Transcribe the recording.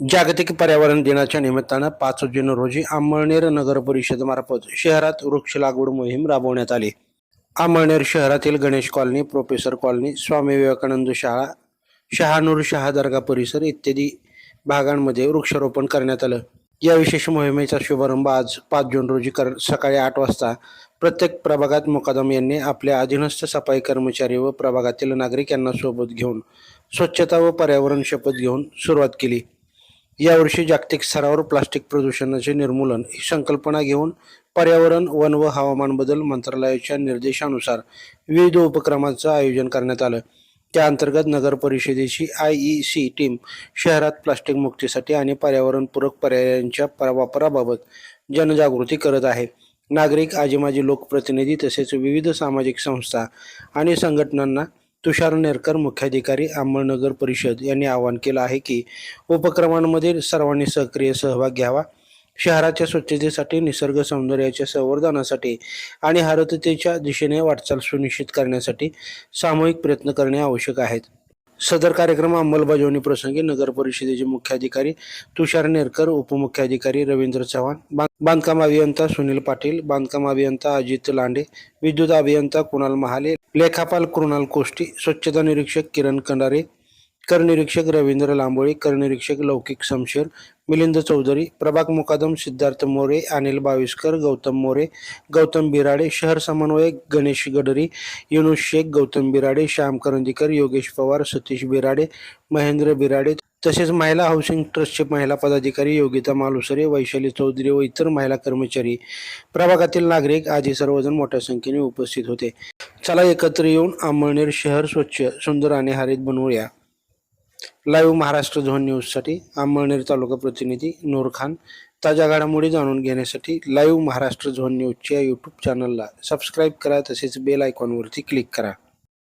जागतिक पर्यावरण दिनाच्या निमित्तानं पाच जून रोजी अंमळनेर नगर परिषद मार्फत शहरात वृक्ष लागवड मोहीम राबवण्यात आली. अंमळनेर शहरातील Ganesh colony professor colony Swami Vivekananda शाळा शहानूर शहा दर्गा परिसर इत्यादी भागांमध्ये वृक्षारोपण करण्यात आलं. या विशेष मोहिमेचा शुभारंभ आज पाच जून रोजी कर सकाळी आठ वाजता प्रत्येक प्रभागात मुकादम यांनी आपल्या अधीनस्थ सफाई कर्मचारी व प्रभागातील नागरिक यांना सोबत घेऊन स्वच्छता व पर्यावरण शपथ घेऊन सुरुवात केली. यावर्षी जागतिक स्तरावर प्लास्टिक प्रदूषणाचे निर्मूलन ही संकल्पना घेऊन पर्यावरण वन व हवामान बदल मंत्रालयाच्या निर्देशानुसार विविध उपक्रमांचं आयोजन करण्यात आलं. त्या अंतर्गत नगर परिषदेची आय ई सी टीम शहरात प्लास्टिक मुक्तीसाठी आणि पर्यावरणपूरक पर्यायांच्या वापराबाबत जनजागृती करत आहे. नागरिक आजी माजी लोकप्रतिनिधी तसेच विविध सामाजिक संस्था आणि संघटनांना तुषार नेरकर मुख्याधिकारी अंमळनगर परिषद यांनी आवाहन केलं आहे की उपक्रमांमध्ये सर्वांनी सक्रिय सहभाग घ्यावा. शहराच्या स्वच्छतेसाठी निसर्ग सौंदर्याच्या संवर्धनासाठी आणि हरततेच्या दिशेने वाटचाल सुनिश्चित करण्यासाठी सामूहिक प्रयत्न करणे आवश्यक आहेत. सदर कार्यक्रम अंमलबजावणी प्रसंगी नगर परिषदेचे मुख्याधिकारी तुषार नेरकर उपमुख्याधिकारी रवींद्र चव्हाण बांधकाम अभियंता सुनील पाटील बांधकाम अभियंता अजित लांडे विद्युत अभियंता कुणाल महाले लेखापाल कृणाल कोष्टी स्वच्छता निरीक्षक किरण कंडारे कर निरीक्षक रवींद्र लांबोळे करनिरीक्षक लौकिक समशेर मिलिंद चौधरी प्रभाग मुकादम सिद्धार्थ मोरे अनिल बाविस्कर गौतम मोरे गौतम बिराडे शहर समन्वयक गणेश गडरी युनुस शेख गौतम बिराडे श्याम करंदीकर योगेश पवार सतीश बिराडे महेंद्र बिराडे तसेच महिला हाऊसिंग ट्रस्टचे महिला पदाधिकारी योगिता मालुसरे वैशाली चौधरी व इतर महिला कर्मचारी. प्रभागातील नागरिक आदी सर्वजण मोठ्या संख्येने उपस्थित होते. चला एकत्र येऊन अंमळनेर शहर स्वच्छ सुंदर आणि हरित बनवूया. लाईव्ह महाराष्ट्र झोन न्यूजसाठी आंबळनेर तालुका प्रतिनिधी नूर खान. ताज्या घडामोडी जाणून घेण्यासाठी लाईव्ह महाराष्ट्र झोन न्यूजच्या यूट्यूब चॅनलला सबस्क्राईब करा. तसेच बेल आयकॉनवरती क्लिक करा.